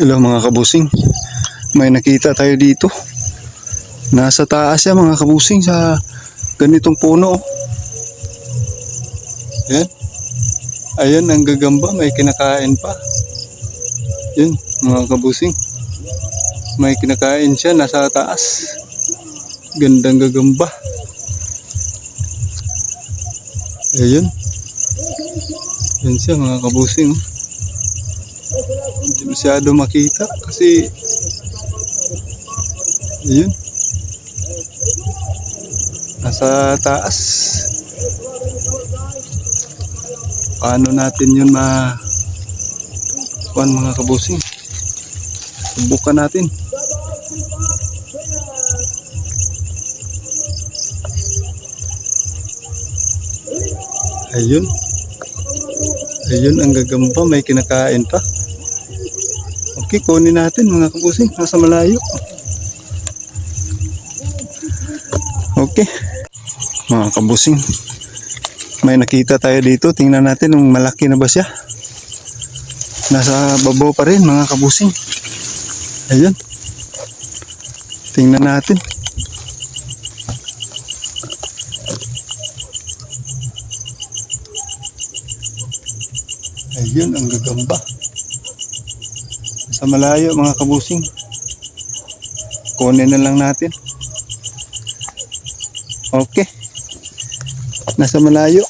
Hello mga kabusing. May nakita tayo dito. Nasa taas siya mga kabusing sa ganitong puno. Yan. Ayan ang gagamba. May kinakain pa. Yun mga kabusing. May kinakain siya nasa taas. Gandang gagamba. Ayun. Yan siya mga kabusing. oh. Hindi masyado makita kasi yun nasa taas. Paano natin yun ma kuan mga kabusing subukan natin. Ayun. Ayun ang gagamba may kinakain pa Okay, kunin natin mga kabusing. Nasa malayo. Okay. Mga kabusing. May nakita tayo dito. Tingnan natin kung malaki na ba siya. Nasa babaw pa rin mga kabusing. Ayun. Tingnan natin. Ayun ang gagamba sa malayo mga kabusing. Kunin na lang natin. Okay. Nasa malayo.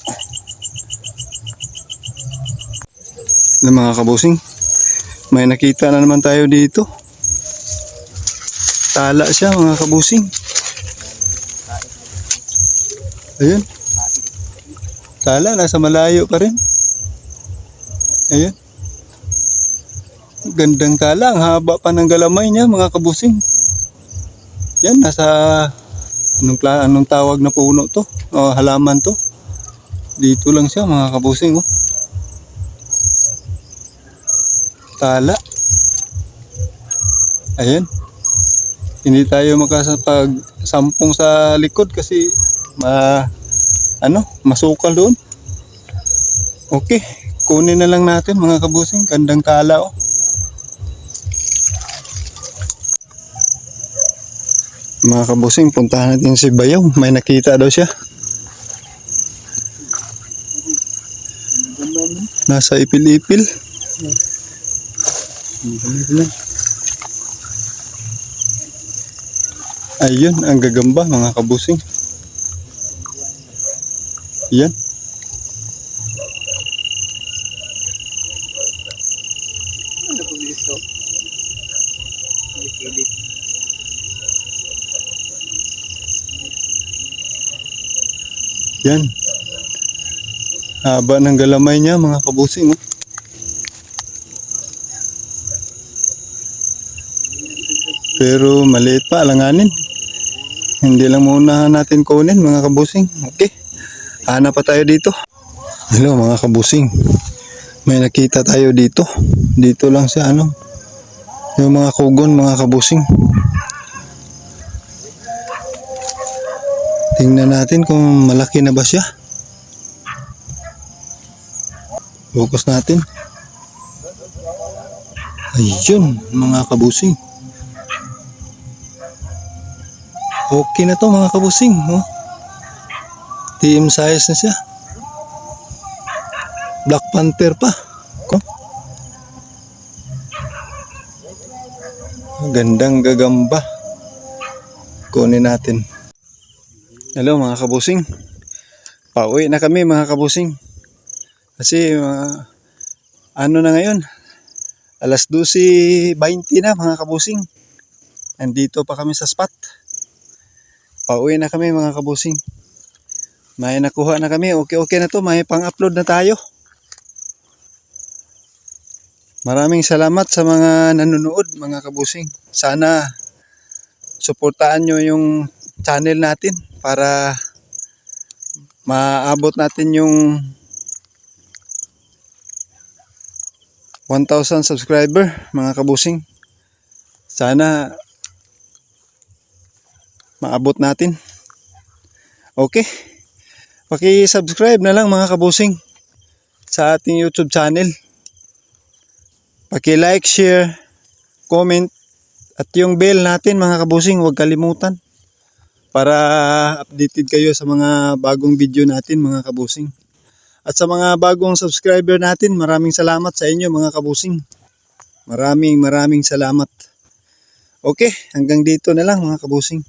Ng mga kabusing? May nakita na naman tayo dito. Tala siya mga kabusing. Ayun. Tala nasa malayo pa rin. Ayun Gandang tala, haba pa ng galamay niya mga kabusing. Yan, nasa anong, anong tawag na puno to? O halaman to? Dito lang siya mga kabusing. Oh. Tala. Ayan. Hindi tayo makasapag sampung sa likod kasi ma ano, masukal doon. Okay, kunin na lang natin mga kabusing. Gandang tala oh. Mga kabusing, puntahan natin si Bayaw. May nakita daw siya. Nasa ipil-ipil. Ayun, ang gagamba mga kabusing. Yan. Yan. Haba ng galamay niya mga kabusing. Oh. Pero maliit pa, alanganin. Hindi lang muna natin kunin mga kabusing. Okay. Hanap pa tayo dito. Hello mga kabusing. May nakita tayo dito. Dito lang sa ano. Yung mga kugon mga kabusing. Tingnan natin kung malaki na ba siya. Focus natin. Ayun, mga kabusing. Okay na to mga kabusing. Oh. Team size na siya. Black Panther pa. Gandang gagamba. Kunin natin. Hello mga kabusing. Pauwi na kami mga kabusing. Kasi mga ano na ngayon? Alas 12.20 na mga kabusing. Nandito pa kami sa spot. Pauwi na kami mga kabusing. May nakuha na kami. Okay okay na to. May pang-upload na tayo. Maraming salamat sa mga nanonood mga kabusing. Sana suportahan nyo yung channel natin para maabot natin yung 1,000 subscriber mga kabusing. Sana maabot natin. Okay. Paki-subscribe na lang mga kabusing sa ating YouTube channel. Paki-like, share, comment at yung bell natin mga kabusing huwag kalimutan para updated kayo sa mga bagong video natin mga kabusing. At sa mga bagong subscriber natin, maraming salamat sa inyo mga kabusing. Maraming maraming salamat. Okay, hanggang dito na lang mga kabusing.